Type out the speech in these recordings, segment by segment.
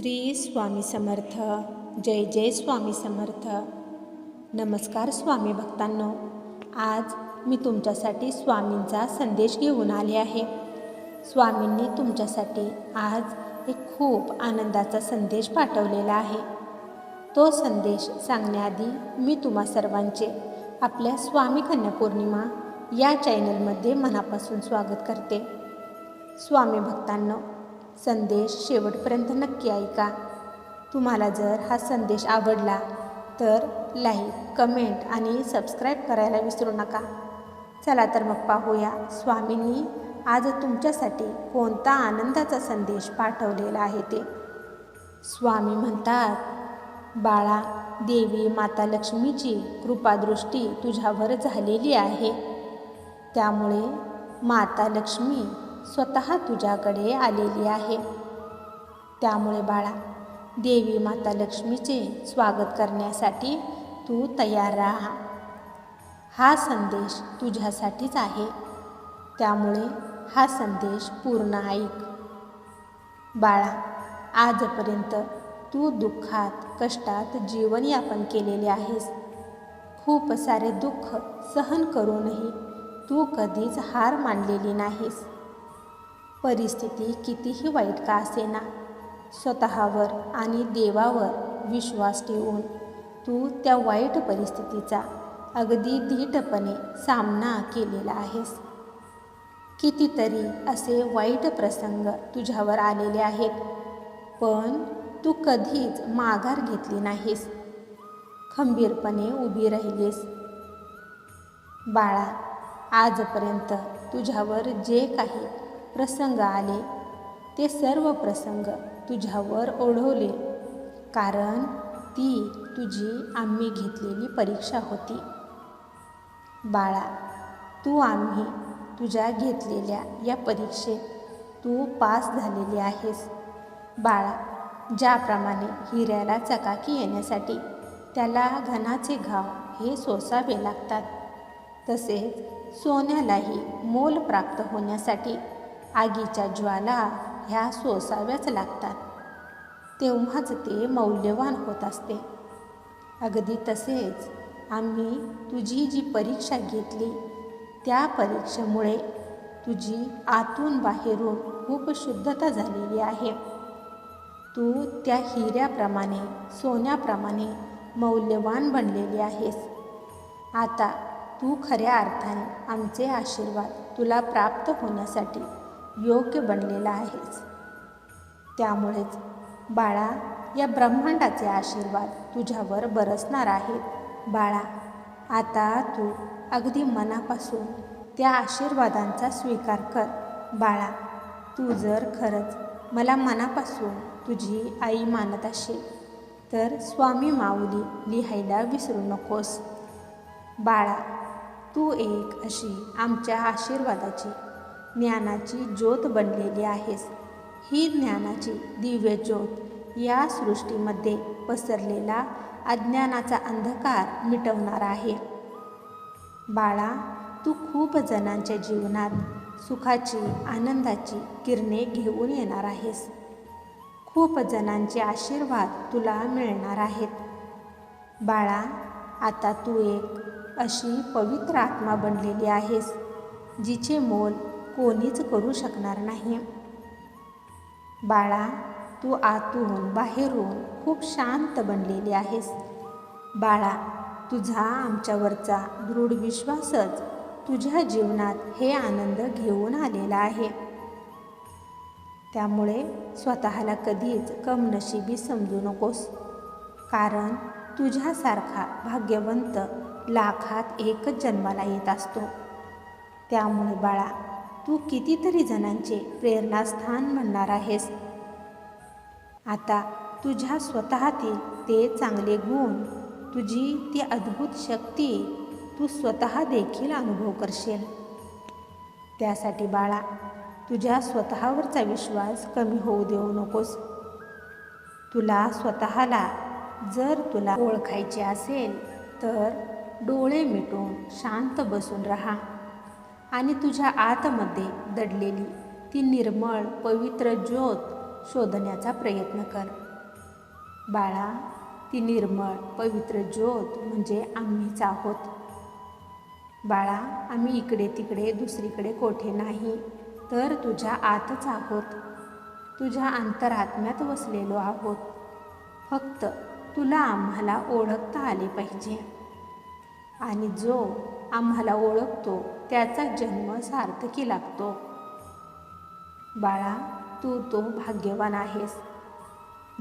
श्री स्वामी समर्थ. जय जय स्वामी समर्थ. नमस्कार स्वामी भक्तांनो. आज मी तुमच्यासाठी स्वामींचा संदेश घेऊन आले आहे. स्वामींनी तुमच्यासाठी आज एक खूप आनंदाचा संदेश पाठवलेला आहे. तो संदेश सांगण्याआधी मी तुम्हा सर्वांचे आपल्या स्वामी कन्या पौर्णिमा या चॅनलमध्ये मनापासून स्वागत करते. स्वामी भक्तांनो संदेश शेवटपर्यंत नक्की ऐका. तुम्हाला जर हा संदेश आवडला तर लाईक कमेंट आणि सबस्क्राईब करायला विसरू नका. चला तर मग पाहूया स्वामींनी आज तुमच्यासाठी कोणता आनंदाचा संदेश पाठवलेला आहे ते. स्वामी म्हणतात बाळा देवी माता लक्ष्मीची कृपादृष्टी तुझ्यावर झालेली आहे. त्यामुळे माता लक्ष्मी स्वतः तुझ्याकडे आलेली आहे. त्यामुळे बाळा देवी माता लक्ष्मीचे स्वागत करण्यासाठी तू तयार राहा. हा संदेश तुझ्यासाठीच आहे. त्यामुळे हा संदेश पूर्ण ऐक. बाळा आजपर्यंत तू दुःखात कष्टात जीवनयापन केलेले आहेस. खूप सारे दुःख सहन करूनही तू कधीच हार मानलेली नाहीस. परिस्थिती कितीही वाईट का असेना. स्वतःवर आणि देवावर विश्वास ठेवून तू त्या वाईट परिस्थितीचा अगदी धीटपणे सामना केलेला आहेस. कितीतरी असे वाईट प्रसंग तुझ्यावर आलेले आहेत पण तू कधीच माघार घेतली नाहीस. खंबीरपणे उभी राहिलीस. बाळा आजपर्यंत तुझ्यावर जे काही प्रसंग आले. ते सर्व प्रसंग तुझ्यावर ओढवले. कारण ती तुझी आम्ही घेतलेली परीक्षा होती. बाळा तू आम्ही तुझ्या घेतलेल्या या परीक्षेत तू पास झालेली आहेस. बाळा ज्याप्रमाणे हिऱ्याला चकाकी येण्यासाठी त्याला घनाचे घाव हे सोसावे लागतात तसेच सोन्यालाही मोल प्राप्त होण्यासाठी आगीच्या ज्वाला ह्या सोसाव्याच लागतात. तेव्हाच ते मौल्यवान होत असते. अगदी तसेच आम्ही तुझी जी परीक्षा घेतली त्या परीक्षेमुळे तुझी आतून बाहेरून खूप शुद्धता झालेली आहे. तू त्या हिऱ्याप्रमाणे सोन्याप्रमाणे मौल्यवान बनलेली आहेस. आता तू खऱ्या अर्थाने आमचे आशीर्वाद तुला प्राप्त होण्यासाठी योग्य बनलेला आहेस त्यामुळेच बाळा या ब्रह्मांडाचे आशीर्वाद तुझ्यावर बरसणार आहेत. बाळा आता तू अगदी मनापासून त्या आशीर्वादांचा स्वीकार कर. बाळा तू जर खरंच मला मनापासून तुझी आई मानत असेल तर स्वामी माऊली लिहायला विसरू नकोस. बाळा तू एक अशी आमच्या आशीर्वादाची ज्ञानाची ज्योत बनलेली आहेस. ही ज्ञानाची दिव्य ज्योत या सृष्टीमध्ये पसरलेला अज्ञानाचा अंधकार मिटवणार आहे. बाळा तू खूप जणांच्या जीवनात सुखाची आनंदाची किरणे घेऊन येणार आहेस. खूप जणांचे आशीर्वाद तुला मिळणार आहेत. बाळा आता तू एक अशी पवित्र आत्मा बनलेली आहेस जिचे मोल कोणीच करू शकणार नाही. बाळा तू आतून बाहेरून खूप शांत बनलेली आहेस. बाळा तुझा आमच्यावरचा दृढ विश्वासच तुझ्या जीवनात हे आनंद घेऊन आलेला आहे. त्यामुळे स्वतःला कधीच कमनशिबी समजू नकोस. कारण तुझ्यासारखा भाग्यवंत लाखात एकच जन्माला येत असतो. त्यामुळे बाळा तू कितीतरी जणांचे प्रेरणास्थान म्हणणार आहेस. आता तुझ्या स्वतःतील ते चांगले गुण तुझी ती अद्भुत शक्ती तू स्वतः देखील अनुभव करशील. त्यासाठी बाळा तुझ्या स्वतःवरचा विश्वास कमी होऊ देऊ नकोस. तुला स्वतःला जर तुला ओळखायचे असेल तर डोळे मिटून शांत बसून राहा. आणि तुझ्या आतमध्ये दडलेली ती निर्मळ पवित्र ज्योत शोधण्याचा प्रयत्न कर. बाळा ती निर्मळ पवित्र ज्योत म्हणजे आम्हीच आहोत. बाळा आम्ही इकडे तिकडे दुसरीकडे कोठे नाही तर तुझ्या आतच आहोत. तुझ्या अंतरात्म्यात वसलेलो आहोत. फक्त तुला आम्हाला ओळखता आले पाहिजे. आणि जो आम्हाला ओळखतो. त्याचा जन्म सार्थकी लागतो. बाळा तू तो भाग्यवान आहेस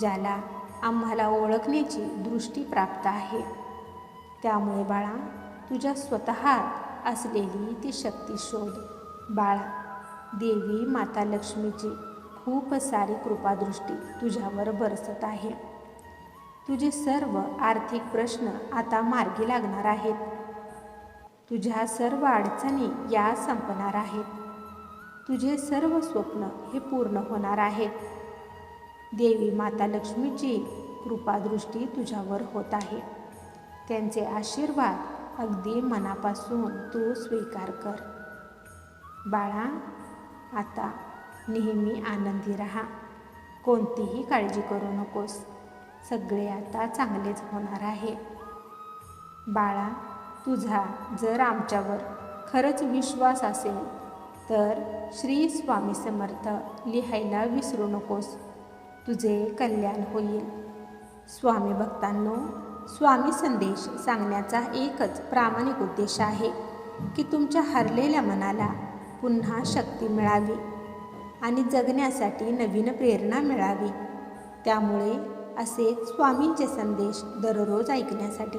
ज्याला आम्हाला ओळखण्याची दृष्टी प्राप्त आहे. त्यामुळे बाळा तुझ्या स्वतःत असलेली ती शक्ती शोध. बाळा देवी माता लक्ष्मीची खूप सारी कृपादृष्टी तुझ्यावर बरसत आहे. तुझे सर्व आर्थिक प्रश्न आता मार्गी लागणार आहेत. तुझ्या सर्व अडचणी या संपणार आहेत. तुझे सर्व स्वप्न हे पूर्ण होणार आहेत. देवी माता लक्ष्मीची कृपादृष्टी तुझ्यावर होत आहे. त्यांचे आशीर्वाद अगदी मनापासून तू स्वीकार कर. बाळा आता नेहमी आनंदी राहा. कोणतीही काळजी करू नकोस. सगळे आता चांगलेच होणार आहे. बाळा तुझा जर आमच्यावर खरंच विश्वास असेल तर श्री स्वामी समर्थ लिहायला विसरू नकोस. तुझे कल्याण होईल. स्वामी भक्तांनो स्वामी संदेश सांगण्याचा एकच प्रामाणिक उद्देश आहे की तुमच्या हरलेल्या मनाला पुन्हा शक्ती मिळावी आणि जगण्यासाठी नवीन प्रेरणा मिळावी. त्यामुळे असे स्वामींचे संदेश दररोज ऐकण्यासाठी